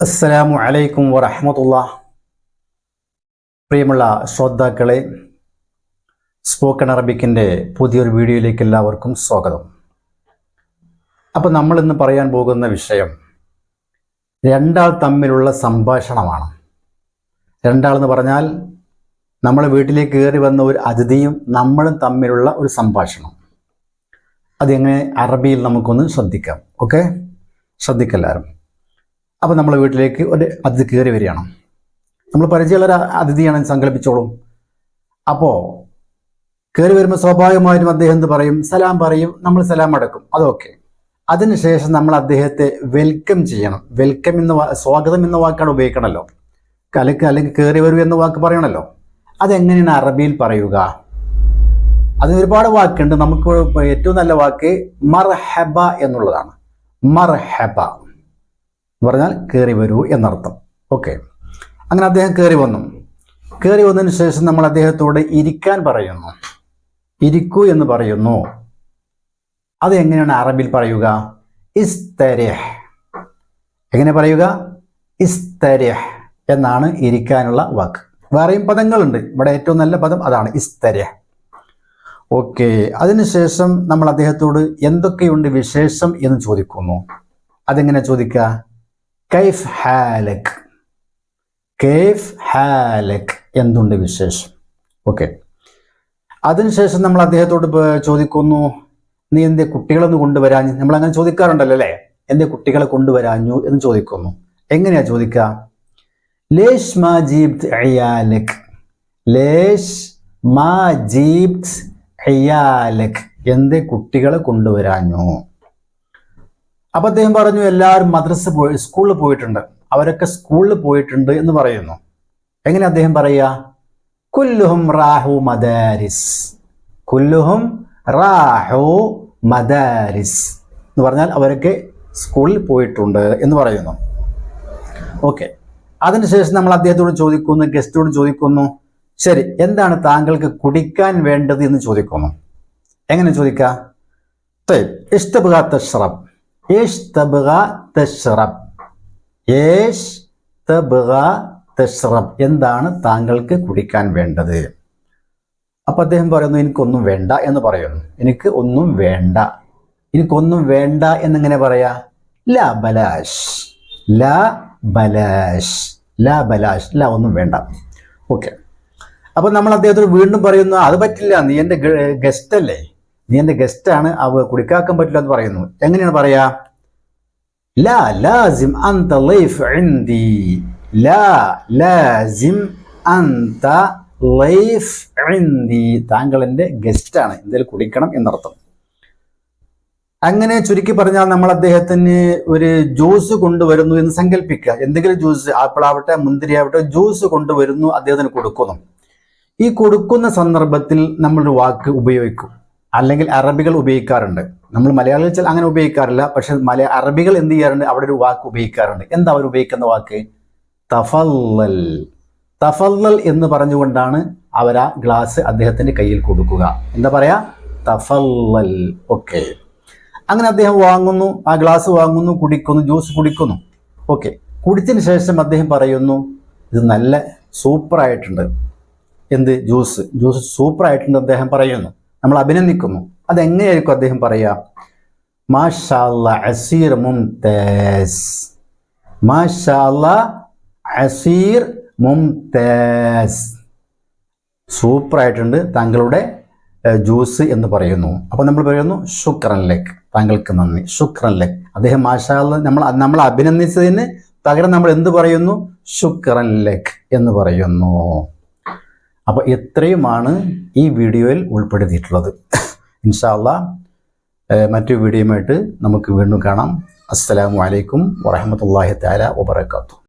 അസ്സലാമു അലൈക്കും വറഹമത്തുള്ള. പ്രിയമുള്ള ശ്രോതാക്കളെ സ്പോക്കൺ അറബിക്കിന്റെ പുതിയൊരു വീഡിയോയിലേക്ക് എല്ലാവർക്കും സ്വാഗതം. അപ്പോൾ നമ്മൾ ഇന്ന് പറയാൻ പോകുന്ന വിഷയം രണ്ടാൾ തമ്മിലുള്ള സംഭാഷണമാണ്. രണ്ടാളെന്ന് പറഞ്ഞാൽ നമ്മൾ വീട്ടിലേക്ക് കയറി വന്ന ഒരു അതിഥിയും നമ്മളും തമ്മിലുള്ള ഒരു സംഭാഷണം. അതെങ്ങനെ അറബിയിൽ നമുക്കൊന്ന് ശ്രദ്ധിക്കാം. ഓക്കെ? ശ്രദ്ധിക്കെല്ലാവരും അപ്പോൾ നമ്മളെ വീട്ടിലേക്ക് ഒരു അതിഥി കയറി വരികയാണ്. നമ്മൾ പരിചയമുള്ള ഒരു അതിഥിയാണെന്ന് സങ്കല്പിച്ചോളൂ. അപ്പോൾ കയറി വരുമ്പോൾ സ്വാഭാവികമായിട്ടും അദ്ദേഹം എന്ത് പറയും? സലാം പറയും. നമ്മൾ സലാം അടക്കും. അതൊക്കെ അതിനുശേഷം നമ്മൾ അദ്ദേഹത്തെ വെൽക്കം ചെയ്യണം. വെൽക്കം എന്ന സ്വാഗതം എന്ന വാക്കാണ് ഉപയോഗിക്കണമല്ലോ കലക്ക് അല്ലെങ്കിൽ കയറി വരൂ എന്ന വാക്ക് പറയണമല്ലോ അതെങ്ങനെയാണ് അറബിയിൽ പറയുക? അതിന് ഒരുപാട് വാക്കുണ്ട്. നമുക്ക് ഏറ്റവും നല്ല വാക്ക് മർഹബ എന്നുള്ളതാണ്. മർഹബ. എന്ന് പറഞ്ഞാൽ കയറി വരൂ എന്നർത്ഥം. ഓക്കെ അങ്ങനെ അദ്ദേഹം കയറി വന്നു. കയറി വന്നതിന് ശേഷം നമ്മൾ അദ്ദേഹത്തോട് ഇരിക്കാൻ പറയുന്നു. ഇരിക്കൂ എന്ന് പറയുന്നു. അത് എങ്ങനെയാണ് അറബിൽ പറയുക? ഇസ്തരഹ്. എങ്ങനെ പറയുക? ഇസ്തരഹ് എന്നാണ് ഇരിക്കാനുള്ള വാക്ക്. വേറെയും പദങ്ങളുണ്ട്. ഇവിടെ ഏറ്റവും നല്ല പദം അതാണ് ഇസ്തരഹ്. ഓക്കെ അതിനുശേഷം നമ്മൾ അദ്ദേഹത്തോട് എന്തൊക്കെയുണ്ട് വിശേഷം എന്ന് ചോദിക്കുന്നു. അതെങ്ങനെ ചോദിക്കുക? കൈഫ് ഹാലക്. കൈഫ് ഹാലക് എന്തുണ്ട് വിശേഷം? ഓക്കെ. അതിനുശേഷം നമ്മൾ അദ്ദേഹത്തോട് ചോദിക്കുന്നു നീ എന്തേ കുട്ടികളൊന്ന് കൊണ്ടുവരാഞ്ഞു? നമ്മൾ അങ്ങനെ ചോദിക്കാറുണ്ടല്ലോ അല്ലേ? എന്തേ കുട്ടികളെ കൊണ്ടുവരാഞ്ഞു? എന്ന് ചോദിക്കുന്നു. എങ്ങനെയാ ചോദിക്കുക ലേഷ് മാ ജീബ്ത് അയ്യാലക് ലേഷ് മാ എന്തേ കുട്ടികളെ കൊണ്ടുവരാഞ്ഞു? അപ്പൊ അദ്ദേഹം പറഞ്ഞു എല്ലാവരും മദ്രസ പോയി സ്കൂളിൽ പോയിട്ടുണ്ട്. അവരൊക്കെ സ്കൂളിൽ പോയിട്ടുണ്ട് എന്ന് പറയുന്നു. എങ്ങനെ അദ്ദേഹം പറയുക? കുല്ലുഹും റാഹു മദാരിസ്. കുല്ലുഹും റാഹു മദാരിസ്. എന്ന് പറഞ്ഞാൽ അവരൊക്കെ സ്കൂളിൽ പോയിട്ടുണ്ട് എന്ന് പറയുന്നു. ഓക്കെ അതിനുശേഷം നമ്മൾ അദ്ദേഹത്തോട് ചോദിക്കുന്നു ഗസ്റ്റോട് ചോദിക്കുന്നു ശരി എന്താണ് താങ്കൾക്ക് കുടിക്കാൻ വേണ്ടത്? എന്ന് ചോദിക്കുന്നു. എങ്ങനെ ചോദിക്കുക? ഇഷ്ടപ്പെടാത്ത ഷ്റബ്. ഏഷ് തബുക തഷ്റബ് ഏഷ് തബുക തഷ്റബ് എന്താണ് താങ്കൾക്ക് കുടിക്കാൻ വേണ്ടത്? അപ്പൊ അദ്ദേഹം പറയുന്നു എനിക്കൊന്നും വേണ്ട എന്ന് പറയുന്നു. എനിക്ക് ഒന്നും വേണ്ട. എനിക്കൊന്നും വേണ്ട എന്നിങ്ങനെ പറയാ? ല ബലാഷ്. ല ബലാഷ്. ല ബലാഷ്. ല ഒന്നും വേണ്ട. ഓക്കെ. അപ്പൊ നമ്മൾ അദ്ദേഹത്തോട് വീണ്ടും പറയുന്നു അത് പറ്റില്ല നീ എന്റെ ഗസ്റ്റ് അല്ലേ? നീ എന്റെ ഗസ്റ്റാണ് അവ കുടിക്കാക്കാൻ പറ്റില്ല എന്ന് പറയുന്നു. എങ്ങനെയാണ് പറയാ? ലാ ലാസിം അന്ത ലൈഫ് ഇൻദി. ലാ ലാസിം അന്ത ലൈഫ് ഇൻദി. താങ്കൾ എന്റെ ഗസ്റ്റാണ് എന്തെങ്കിലും കുടിക്കണം എന്നർത്ഥം. അങ്ങനെ ചുരുക്കി പറഞ്ഞാൽ നമ്മൾ അദ്ദേഹത്തിന് ഒരു ജ്യൂസ് കൊണ്ടുവരുന്നു എന്ന് സങ്കല്പിക്കുക എന്തെങ്കിലും ജ്യൂസ് ആപ്പിൾ ആവട്ടെ മുന്തിരി ആവട്ടെ ജ്യൂസ് കൊണ്ടുവരുന്നു അദ്ദേഹത്തിന് കൊടുക്കുന്നു. ഈ കൊടുക്കുന്ന സന്ദർഭത്തിൽ നമ്മളൊരു വാക്ക് ഉപയോഗിക്കും. അല്ലെങ്കിൽ അറബികൾ ഉപയോഗിക്കാറുണ്ട്. നമ്മൾ മലയാളികൾ ചില അങ്ങനെ ഉപയോഗിക്കാറില്ല. പക്ഷെ മല അറബികൾ എന്ത് ചെയ്യാറുണ്ട്? അവിടെ ഒരു വാക്ക് ഉപയോഗിക്കാറുണ്ട്. എന്താ അവർ ഉപയോഗിക്കുന്ന വാക്ക്? തഫല്ലൽ. തഫല്ലൽ എന്ന് പറഞ്ഞുകൊണ്ടാണ് അവർ ആ ഗ്ലാസ് അദ്ദേഹത്തിന്റെ കയ്യിൽ കൊടുക്കുക. എന്താ പറയാ? തഫല്ലൽ. ഓക്കെ. അങ്ങനെ അദ്ദേഹം വാങ്ങുന്നു. ആ ഗ്ലാസ് വാങ്ങുന്നു കുടിക്കുന്നു ജ്യൂസ് കുടിക്കുന്നു. ഓക്കെ. കുടിച്ചതിന് ശേഷം അദ്ദേഹം പറയുന്നു ഇത് നല്ല സൂപ്പറായിട്ടുണ്ട്. എന്ത്? ജ്യൂസ്. ജ്യൂസ് സൂപ്പറായിട്ടുണ്ട് അദ്ദേഹം പറയുന്നു. നമ്മൾ അഭിനന്ദിക്കുന്നു. അതെങ്ങനെയായിരിക്കും അദ്ദേഹം പറയുക മാഷാല്ല അസീർ അസീർ താങ്കളുടെ ജ്യൂസ് എന്ന് പറയുന്നു. അപ്പോൾ നമ്മൾ പറയുന്നു ശുക്രൻ ലെക്. താങ്കൾക്ക് നന്ദി. ശുക്രൻ ലെക്. അദ്ദേഹം മാഷാല്ല നമ്മൾ നമ്മൾ അഭിനന്ദിച്ചതിന് പകരം നമ്മൾ എന്ത് പറയുന്നു? ശുക്രൻ ലെക് എന്ന് പറയുന്നു. അപ്പോൾ ഇത്രയുമാണ് ഈ വീഡിയോയിൽ ഉൾപ്പെടുത്തിയിട്ടുള്ളത്. ഇൻഷാല്ല മറ്റു വീഡിയോയുമായിട്ട് നമുക്ക് വീണ്ടും കാണാം. അസ്സലാമു അലൈക്കും വറഹമത്തല്ലാഹി താല വബർക്കാത്തു